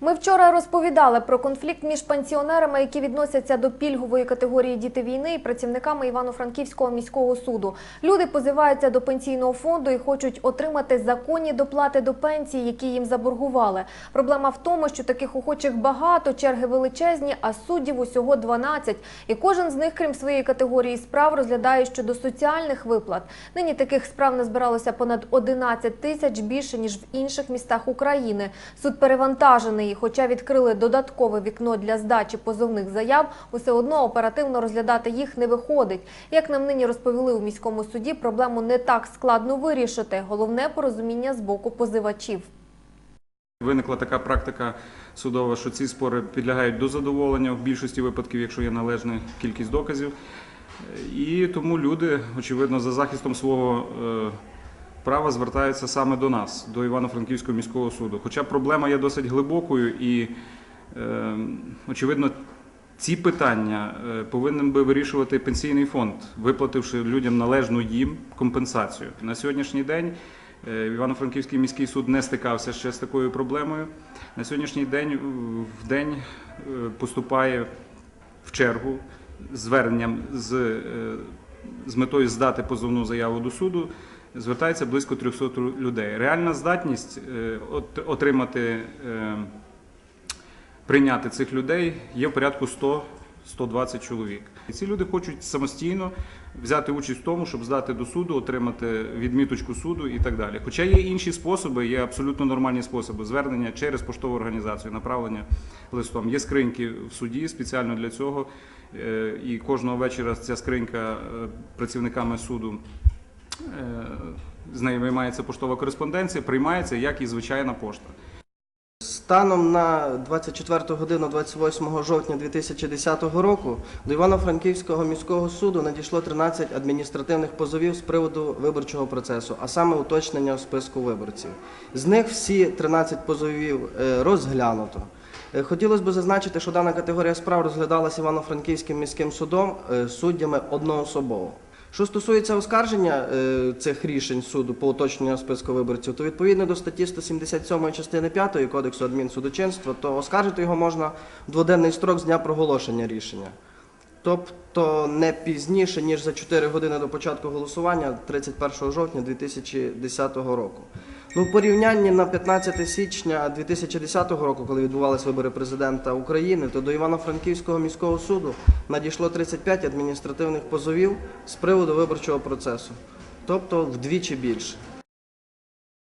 Ми вчора розповідали про конфлікт між пенсіонерами, які відносяться до пільгової категорії діти війни, і працівниками Івано-Франківського міського суду. Люди позиваються до пенсійного фонду і хочуть отримати законні доплати до пенсії, які їм заборгували. Проблема в тому, що таких охочих багато, черги величезні, а суддів усього 12. І кожен з них, крім своєї категорії справ, розглядає щодо соціальних виплат. Нині таких справ назбиралося понад 11 тисяч більше ніж в інших містах України. Суд перевантажений, і хоча відкрили додаткове вікно для здачі позовних заяв, усе одно оперативно розглядати їх не виходить. Як нам нині розповіли у міському суді, проблему не так складно вирішити. Головне порозуміння з боку позивачів. Виникла така практика судова, що ці спори підлягають до задоволення в більшості випадків, якщо є належна кількість доказів. І тому люди, очевидно, за захистом свого е, права звертаються саме до нас, до Івано-Франківського міського суду. Хоча проблема є досить глибокою і, е, очевидно, ці питання е, повинен би вирішувати пенсійний фонд, виплативши людям належну їм компенсацію. На сьогоднішній день е, Івано-Франківський міський суд не стикався ще з такою проблемою. На сьогоднішній день в день е, поступає в чергу зверненням з, з метою здати позовну заяву до суду. Звертається близько 300 людей. Реальна здатність е, отримати е, прийняти цих людей є в порядку 100-120 чоловік. І ці люди хочуть самостійно взяти участь в тому, щоб здати до суду, отримати відміточку суду і так далі. Хоча є інші способи, є абсолютно нормальні способи звернення через поштову організацію, направлення листом. Є скриньки в суді спеціально для цього. Е, І кожного вечора ця скринька працівниками суду з нею виймається поштова кореспонденція, приймається як і звичайна пошта. Станом на 24 годину 28 жовтня 2010 року до Івано-Франківського міського суду надійшло 13 адміністративних позовів з приводу виборчого процесу, а саме уточнення в списку виборців. З них всі 13 позовів е, розглянуто. Е, Хотілося б зазначити, що дана категорія справ розглядалася Івано-Франківським міським судом е, суддями одноособово. Що стосується оскарження е, цих рішень суду по уточненню списку виборців, то відповідно до статті 177 частини 5 Кодексу адмінсудочинства, то оскаржити його можна в дводенний строк з дня проголошення рішення. Тобто не пізніше, ніж за 4 години до початку голосування 31 жовтня 2010 року. Ну, в порівнянні на 15 січня 2010 року, коли відбувалися вибори президента України, то до Івано-Франківського міського суду надійшло 35 адміністративних позовів з приводу виборчого процесу, тобто вдвічі більше.